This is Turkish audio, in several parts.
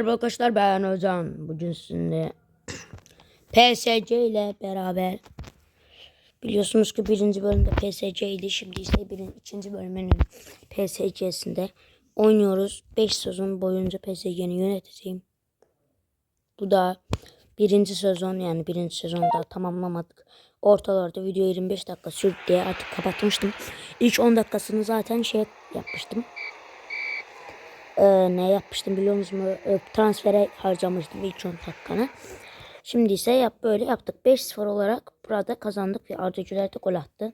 Merhaba arkadaşlar ben Özcan. Bugün sizinle PSG ile beraber biliyorsunuz ki birinci bölümde PSG idi. Şimdi ise birin, ikinci bölümünün PSG'sinde oynuyoruz. 5 sezon boyunca PSG'ni yöneteceğim. Bu da birinci sezon yani birinci sezonda tamamlamadık. Ortalarda video 25 dakika sürdü diye artık kapatmıştım. İlk 10 dakikasını zaten şey yapmıştım. Ee, ne yapmıştım biliyor musunuz? Ee, transfere harcamıştım ilk 10 dakikanı. Şimdi ise yap böyle yaptık. 5-0 olarak burada kazandık ve Arda Güler de gol attı.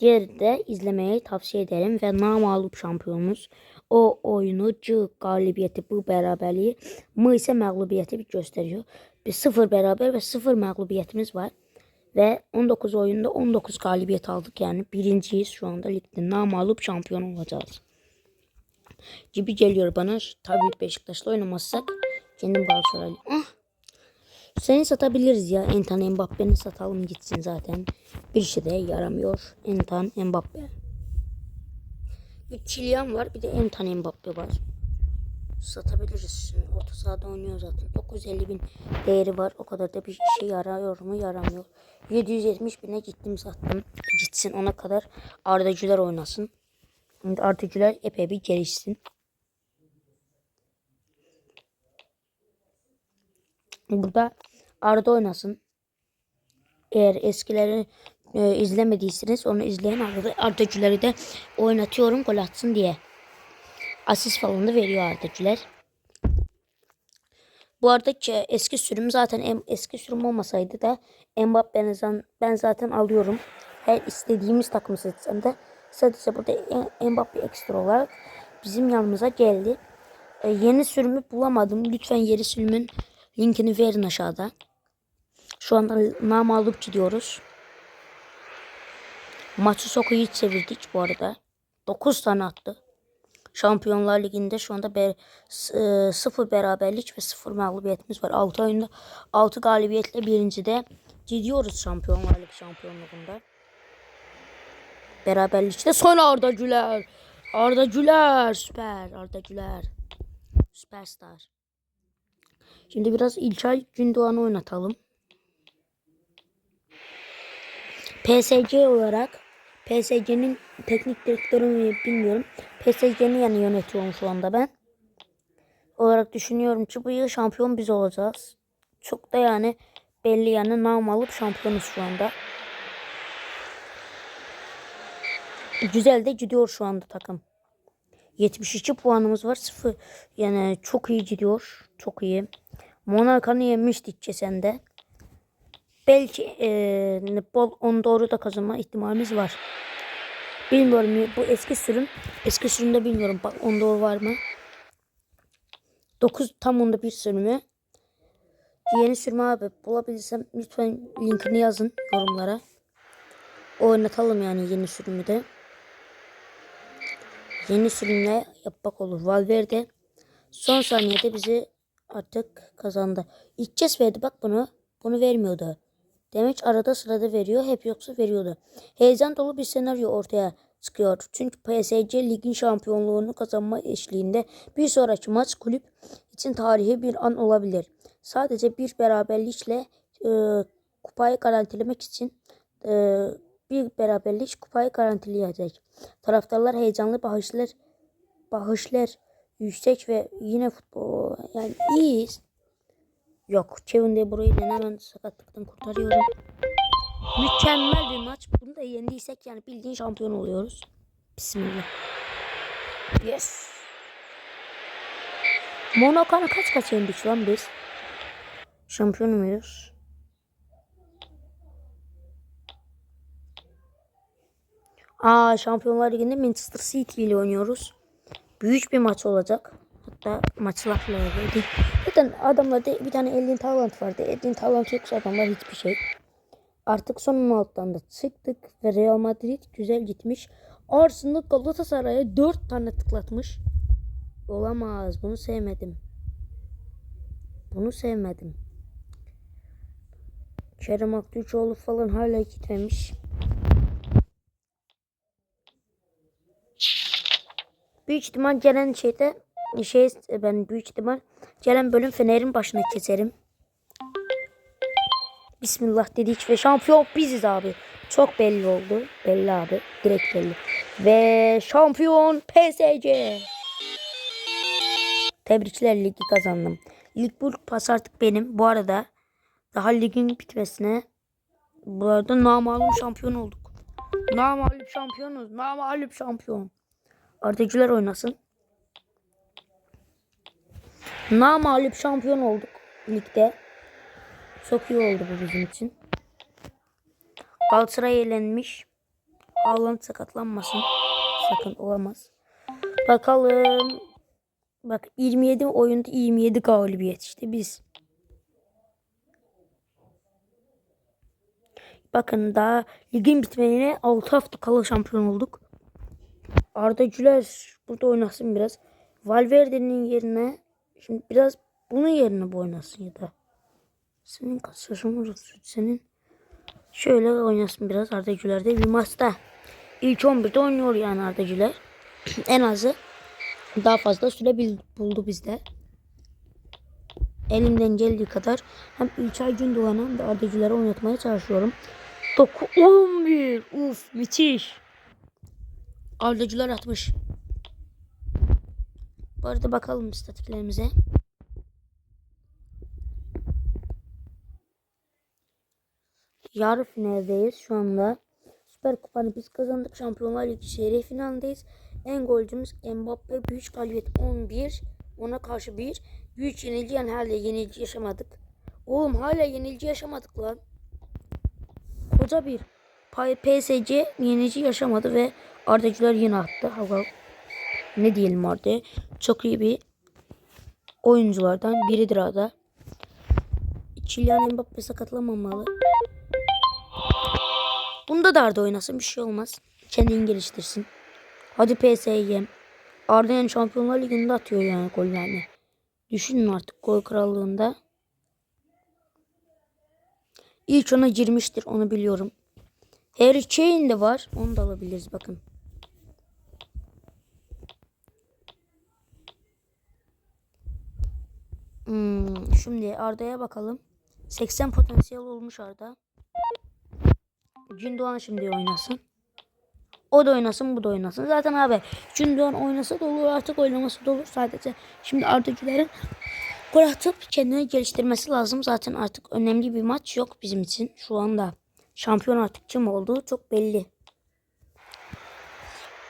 Diğeri de izlemeyi tavsiye ederim ve namalup şampiyonumuz o oyunu C galibiyeti bu beraberliği M ise məğlubiyyəti bir gösteriyor. Bir 0 beraber ve 0 məğlubiyyətimiz var. Ve 19 oyunda 19 galibiyet aldık yani birinciyiz şu anda ligde namalup şampiyon olacağız gibi geliyor bana. Tabii Beşiktaş'la oynamazsak kendim Galatasaraylı. Ah! Seni satabiliriz ya. Entan Mbappe'ni satalım gitsin zaten. Bir şey de yaramıyor. Entan Mbappe. Bir Kylian var bir de Entan Mbappe var. Satabiliriz. Orta sahada oynuyor zaten. 950 bin değeri var. O kadar da bir şey yarıyor mu yaramıyor. 770 bine gittim sattım. Gitsin ona kadar Arda Güler oynasın. Güler epey bir gelişsin. Burada Arda oynasın. Eğer eskileri e, izlemediyseniz onu izleyen Arda, Arda Güler'i de oynatıyorum gol atsın diye. Asist falan da veriyor Arda Güler. Bu arada ki eski sürüm zaten em, eski sürüm olmasaydı da Mbappe'ni zan- ben zaten alıyorum. Her istediğimiz takımı seçsem de sadece burada Mbappe ekstra olarak bizim yanımıza geldi. E, yeni sürümü bulamadım. Lütfen yeni sürümün linkini verin aşağıda. Şu anda namalup gidiyoruz. Maçı çok iyi çevirdik bu arada. 9 tane attı. Şampiyonlar Ligi'nde şu anda ber, e, 0 beraberlik ve 0 mağlubiyetimiz var. 6 oyunda 6 galibiyetle birincide gidiyoruz Şampiyonlar Ligi şampiyonluğunda. Beraberlikte sonra Arda Güler. Arda Güler süper. Arda Güler. Süperstar. Şimdi biraz İlçay Gündoğan'ı oynatalım. PSG olarak PSG'nin teknik direktörünü bilmiyorum. PSG'ni yani yönetiyorum şu anda ben. Olarak düşünüyorum ki bu yıl şampiyon biz olacağız. Çok da yani belli yani nam alıp şampiyonuz şu anda. Güzel de gidiyor şu anda takım. 72 puanımız var. 0 yani çok iyi gidiyor. Çok iyi. Monaco'nu yenmiştik geçen de. Belki e, bol on doğru da kazanma ihtimalimiz var. Bilmiyorum bu eski sürüm. Eski sürümde bilmiyorum. Bak on doğru var mı? 9 tam onda bir sürümü. Yeni sürümü abi bulabilirsem lütfen linkini yazın yorumlara. Oynatalım yani yeni sürümü de. Yeni sürümle yapmak olur. Valverde son saniyede bizi artık kazandı. İlk kez verdi bak bunu. Bunu vermiyordu. Demek arada sırada veriyor. Hep yoksa veriyordu. Heyecan dolu bir senaryo ortaya çıkıyor. Çünkü PSG ligin şampiyonluğunu kazanma eşliğinde bir sonraki maç kulüp için tarihi bir an olabilir. Sadece bir beraberlikle e, kupayı garantilemek için e, bir beraberlik kupayı garantileyecek. Taraftarlar heyecanlı bahışlar bahışlar yüksek ve yine futbol yani iyiyiz. Yok Kevin De Bruyne'den hemen sakatlıktan kurtarıyorum. Mükemmel bir maç. Bunu da yendiysek yani bildiğin şampiyon oluyoruz. Bismillah. Yes. Monaco'nu kaç kaç yendik lan biz? Şampiyon muyuz? Aa Şampiyonlar Ligi'nde Manchester City ile oynuyoruz. Büyük bir maç olacak. Hatta maç lafla öyleydi. Zaten adamlarda bir tane Elin Talent vardı. Elin Talent yoksa adamlar hiçbir şey. Artık son 16'dan da çıktık ve Real Madrid güzel gitmiş. Arsenal Galatasaray'a 4 tane tıklatmış. Olamaz. Bunu sevmedim. Bunu sevmedim. Kerem Aktürkoğlu falan hala gitmemiş. Büyük ihtimal gelen şeyde şey ben büyük ihtimal gelen bölüm Fener'in başına keserim. Bismillah dedik ve şampiyon biziz abi. Çok belli oldu. Belli abi. Direkt belli. Ve şampiyon PSG. Tebrikler ligi kazandım. Lig bu pas artık benim. Bu arada daha ligin bitmesine bu arada namalum şampiyon olduk. Namalip şampiyonuz. Namalip şampiyon. Güler oynasın. Namalip şampiyon olduk ligde. Çok iyi oldu bu bizim için. Galatasaray elenmiş. Haaland sakatlanmasın. Sakın olamaz. Bakalım. Bak 27 oyunda 27 galibiyet işte biz. Bakın daha ligin bitmeyene 6 hafta kala şampiyon olduk. Arda Güler burada oynasın biraz. Valverde'nin yerine şimdi biraz bunun yerine bu oynasın ya da. Senin kaç yaşın? Senin şöyle oynasın biraz Arda Güler'de bir maçta. İlk 11'de oynuyor yani Arda Güler. en azı daha fazla süre buldu bizde. Elimden geldiği kadar hem İlçay Gündoğan'ı hem de Arda Güler'i oynatmaya çalışıyorum. 9 11 uf müthiş. Güler atmış. Bu arada bakalım statiklerimize. Yarı finaldeyiz şu anda. Süper Kupa'nı biz kazandık. Şampiyonlar Ligi seri finaldeyiz. En golcümüz Mbappe. Büyük galibiyet 11. Ona karşı 1. Büyük yenilgi yani hala yenilgi yaşamadık. Oğlum hala yenilgi yaşamadık lan. Koca bir PSG yenilgi yaşamadı ve Arda Güler yine attı. Hava ne diyelim Arda? Çok iyi bir oyunculardan biridir Arda. Kylian Mbappe sakatlanmamalı. Bunda da Arda oynasın bir şey olmaz. Kendini geliştirsin. Hadi PSG. Arda yani Şampiyonlar Ligi'nde atıyor yani gollerini. Düşünün artık gol krallığında. İlk ona girmiştir onu biliyorum. Harry Kane de var. Onu da alabiliriz bakın. Hmm, şimdi Arda'ya bakalım. 80 potansiyel olmuş Arda. Gündoğan şimdi oynasın. O da oynasın, bu da oynasın. Zaten abi Gündoğan oynasa da olur, artık oynaması da olur. Sadece şimdi Arda Güler'in gol atıp kendini geliştirmesi lazım. Zaten artık önemli bir maç yok bizim için şu anda. Şampiyon artık kim olduğu çok belli.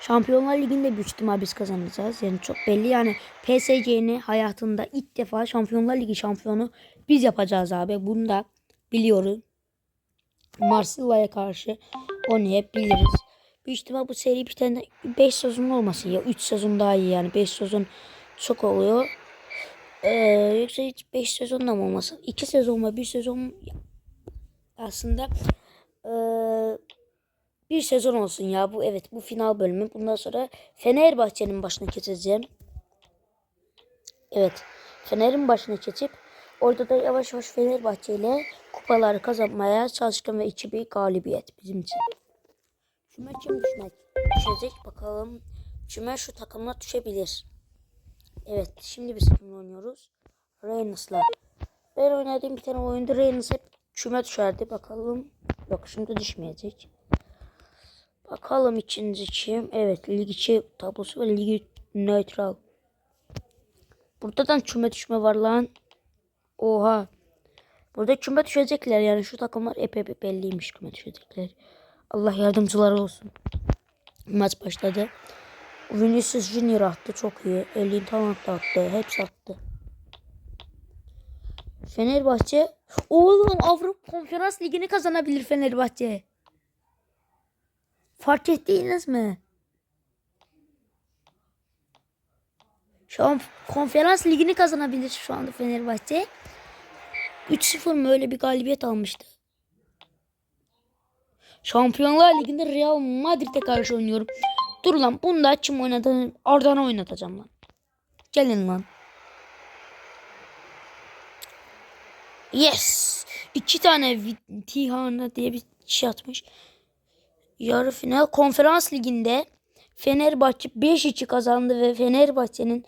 Şampiyonlar Ligi'nde büyük ihtimal biz kazanacağız. Yani çok belli. Yani PSG'ni hayatında ilk defa Şampiyonlar Ligi şampiyonu biz yapacağız abi. Bunu da biliyoruz. Marsilya'ya karşı oynayabiliriz. Büyük ihtimal bu seri bir tane 5 sezon olmasın ya. 3 sezon daha iyi yani. 5 sezon çok oluyor. Ee, yoksa hiç 5 sezon da mı olmasın? 2 sezon mu 1 sezon aslında ee, bir sezon olsun ya. Bu evet bu final bölümü. Bundan sonra Fenerbahçe'nin başına geçeceğim. Evet. Fener'in başına geçip orada da yavaş yavaş Fenerbahçe ile kupaları kazanmaya çalıştım ve 2-1 galibiyet bizim için. Küme kim düşmek düşecek bakalım. Küme şu takımla düşebilir. Evet şimdi biz kimle oynuyoruz? Reynos'la. Ben oynadığım bir tane oyunda Reynos hep küme düşerdi. Bakalım. Yok şimdi düşmeyecek. Bakalım ikinci kim? Evet lig içi tablosu ve ligi neutral. Burada da küme düşme var lan. Oha. Burada küme düşecekler yani şu takımlar epey bir belliymiş küme düşecekler. Allah yardımcıları olsun. Maç başladı. Vinicius Junior attı çok iyi. Elin Talent da attı. Hepsi attı. Fenerbahçe oğlum Avrupa Konferans Ligi'ni kazanabilir Fenerbahçe. Fark ettiniz mi? Şu an konferans ligini kazanabilir şu anda Fenerbahçe. 3-0 mı öyle bir galibiyet almıştı. Şampiyonlar Ligi'nde Real Madrid'e karşı oynuyorum. Dur lan bunu da açım oynadım. Arda'na oynatacağım lan. Gelin lan. Yes. İki tane Tihana diye bir şey atmış. Yarı final konferans liginde Fenerbahçe 5-2 kazandı ve Fenerbahçe'nin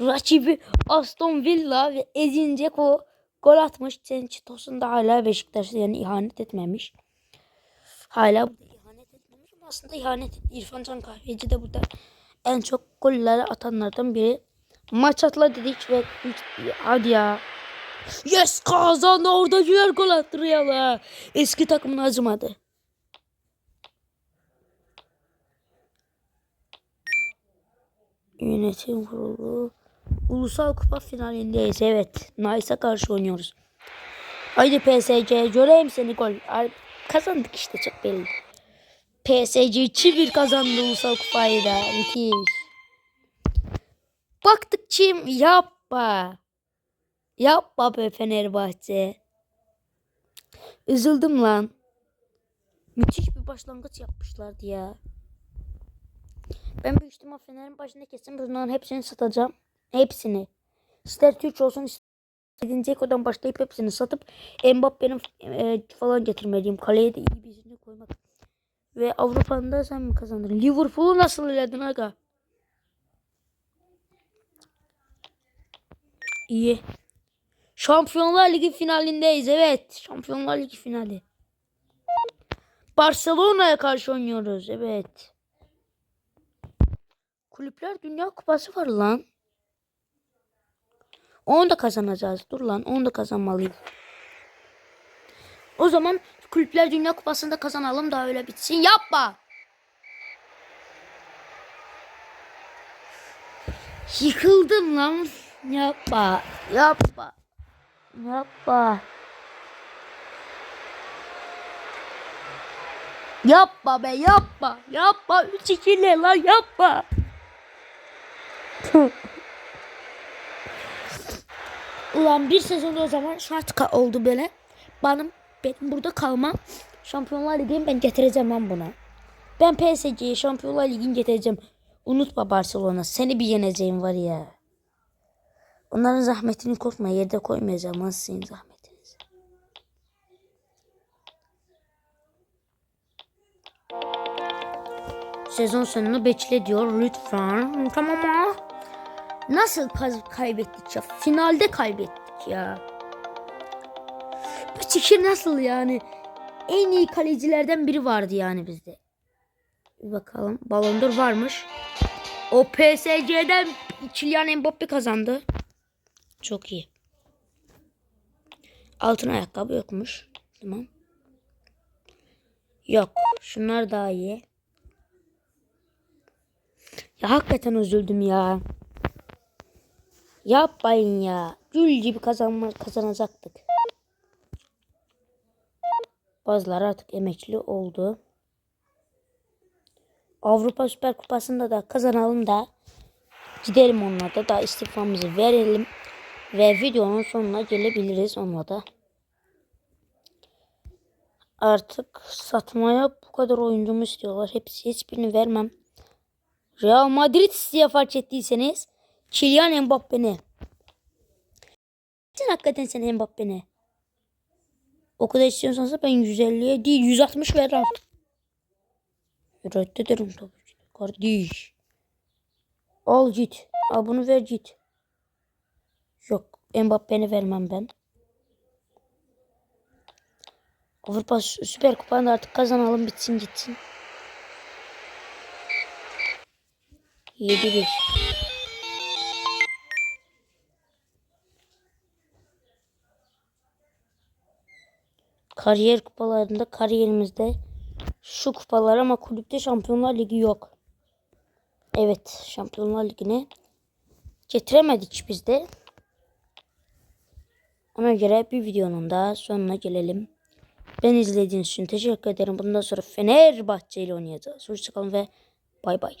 rakibi Aston Villa ve Edin Dzeko gol atmış. Cenk Tosun da hala Beşiktaş'a yani ihanet etmemiş. Hala ihanet etmemiş ama aslında ihanet etti. İrfan Can Kahveci de burada en çok golleri atanlardan biri. Maç atla dedik ve hadi ya. Yes kazandı oradakiler gol attı Real'a. Eski takımın acımadı. Yönetim kurulu. Ulusal kupa finalindeyiz. Evet. Nice'a karşı oynuyoruz. Haydi PSG göreyim seni gol. Kazandık işte çok belli. PSG 2-1 kazandı ulusal kupayı da. Müthiş. Baktık kim yapma. Yapma be Fenerbahçe. Üzüldüm lan. Müthiş bir başlangıç yapmışlardı ya. Ben büyük ihtimal Fener'in başında kesin bunların hepsini satacağım. Hepsini. İster Türk olsun ister Ceko'dan başlayıp hepsini satıp Mbappe'nin e, falan getirmeliyim. Kaleye de iyi birini koymak. Ve Avrupa'nın da sen mi kazandın? Liverpool'u nasıl iledin aga? İyi. Şampiyonlar Ligi finalindeyiz. Evet. Şampiyonlar Ligi finali. Barcelona'ya karşı oynuyoruz. Evet. Kulüpler Dünya Kupası var lan. Onu da kazanacağız. Dur lan onu da kazanmalıyız. O zaman Kulüpler Dünya Kupası'nı da kazanalım da öyle bitsin. Yapma. Yıkıldım lan. Yapma. Yapma. Yapma. Yapma be yapma. Yapma. 3-2 ne lan yapma. Ulan bir sezonda o zaman şart oldu böyle. Benim, benim burada kalmam. Şampiyonlar Ligi'ni ben getireceğim ben buna. Ben PSG'ye Şampiyonlar Ligi'ni getireceğim. Unutma Barcelona. Seni bir yeneceğim var ya. Onların zahmetini korkma. Yerde koymayacağım. Az senin zahmetinizi. Sezon sonunu bekle diyor lütfen. Tamam ama. Nasıl kaybettik ya? Finalde kaybettik ya. Bu fikir nasıl yani? En iyi kalecilerden biri vardı yani bizde. Bir bakalım. Ballon d'Or varmış. O PSG'den Kylian Mbappe kazandı. Çok iyi. Altın ayakkabı yokmuş. Tamam. Yok. Şunlar daha iyi. Ya hakikaten üzüldüm ya. Yapmayın ya. Gül gibi kazanma, kazanacaktık. Bazıları artık emekli oldu. Avrupa Süper Kupası'nda da kazanalım da gidelim onunla da, da istifamızı verelim ve videonun sonuna gelebiliriz onunla da. Artık satmaya bu kadar oyuncumu istiyorlar. Hepsi hiçbirini vermem. Real Madrid diye fark ettiyseniz Kylian Mbappe'ni. Sen hakikaten sen Mbappe'ni. O kadar istiyorsanız ben 150'ye değil 160 veririm. Reddederim tabii ki. Kardeş. Al git. Al bunu ver git. Mbappe'ni vermem ben. Avrupa Süper Kupa'nı artık kazanalım bitsin gitsin. 7-1. Kariyer kupalarında kariyerimizde şu kupalar ama kulüpte Şampiyonlar Ligi yok. Evet Şampiyonlar Ligi'ne getiremedik biz de. Ona göre bir videonun daha sonuna gelelim. Ben izlediğiniz için teşekkür ederim. Bundan sonra Fenerbahçe ile oynayacağız. Hoşçakalın ve bay bay.